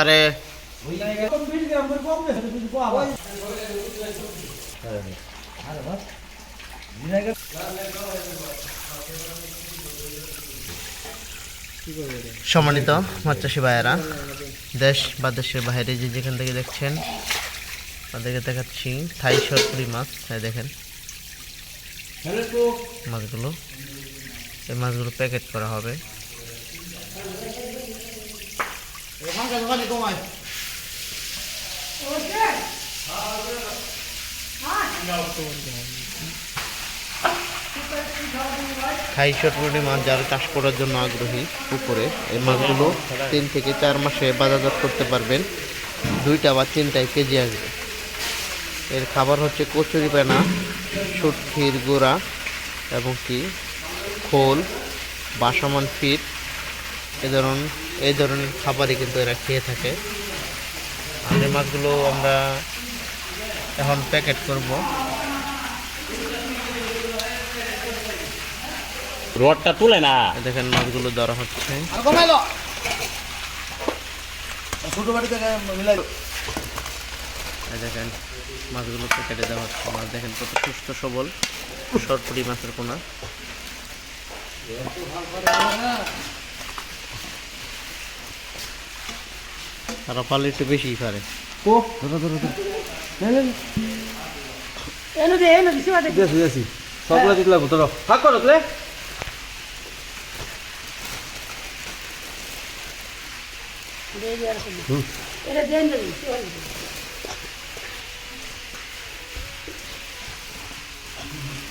আরে সম্মানিত মাতৃষী ভাইয়েরা, দেশ বা দেশের বাইরে যে যেখান থেকে দেখছেন, তাদেরকে দেখাচ্ছি থাই সরপুরি মাছ। তাই দেখেন, মাছগুলো, এই মাছগুলো প্যাকেট করা হবে। থাই সরপুরি মাছ যারা চাষ করার জন্য আগ্রহী পুকুরে এই মাছগুলো তিন থেকে চার মাসে বাজারজাত করতে পারবেন। দুইটা বা তিনটায় কেজি আসবে। এর খাবার হচ্ছে কচুরি পানা সুটকির গুঁড়া এবং কি? খোল, বাসামান ফিট এ ধরন এই ধরনের খাবারই কিন্তু এরা খেয়ে থাকে। আর এই মাছগুলো আমরা এখন প্যাকেট করব। রডটা তুলে না। দেখেন মাছগুলো ধরা হচ্ছে। দেখেন মাছগুলো প্যাকেটে দেওয়া হচ্ছে। মাছ দেখেন কত সুস্থ সবল। সরপুরি মাছের পোনা তারা পারলে একটু বেশি পারে। এনো দে এনো দিছি বাদে দিয়েছি দিয়েছি সবগুলো দিতে লাগবো তোর ফাঁক করো তুলে দে দিছি বাদে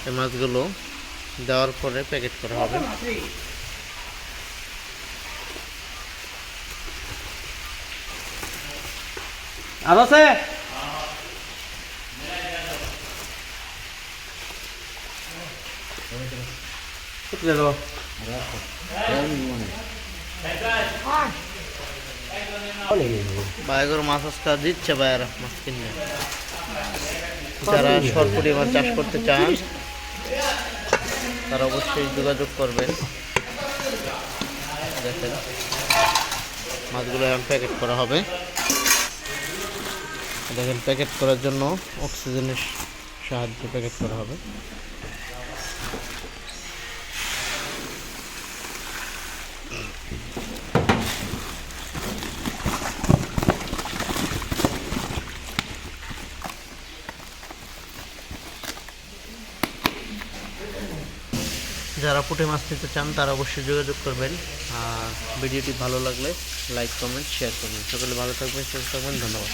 এই মাছগুলো দেওয়ার পরে প্যাকেট করা হবে। আর আছে? বাইগর মাছ আজকে দিচ্ছে বাইরা মাছ কিনে যারা সরপুরি মাছ চাষ করতে চান, তারা অবশ্যই যোগাযোগ করবেন দেখেন, মাছগুলো এখন প্যাকেট করা হবে। দেখেন প্যাকেট করার জন্য অক্সিজেনের সাহায্যে প্যাকেট করা হবে। যারা পুঁটি মাছ নিতে চান, তারা অবশ্যই যোগাযোগ করবেন। আর ভিডিওটি ভালো লাগলে লাইক কমেন্ট শেয়ার করবেন। সকলে ভালো থাকবেন, সুস্থ থাকবেন, ধন্যবাদ।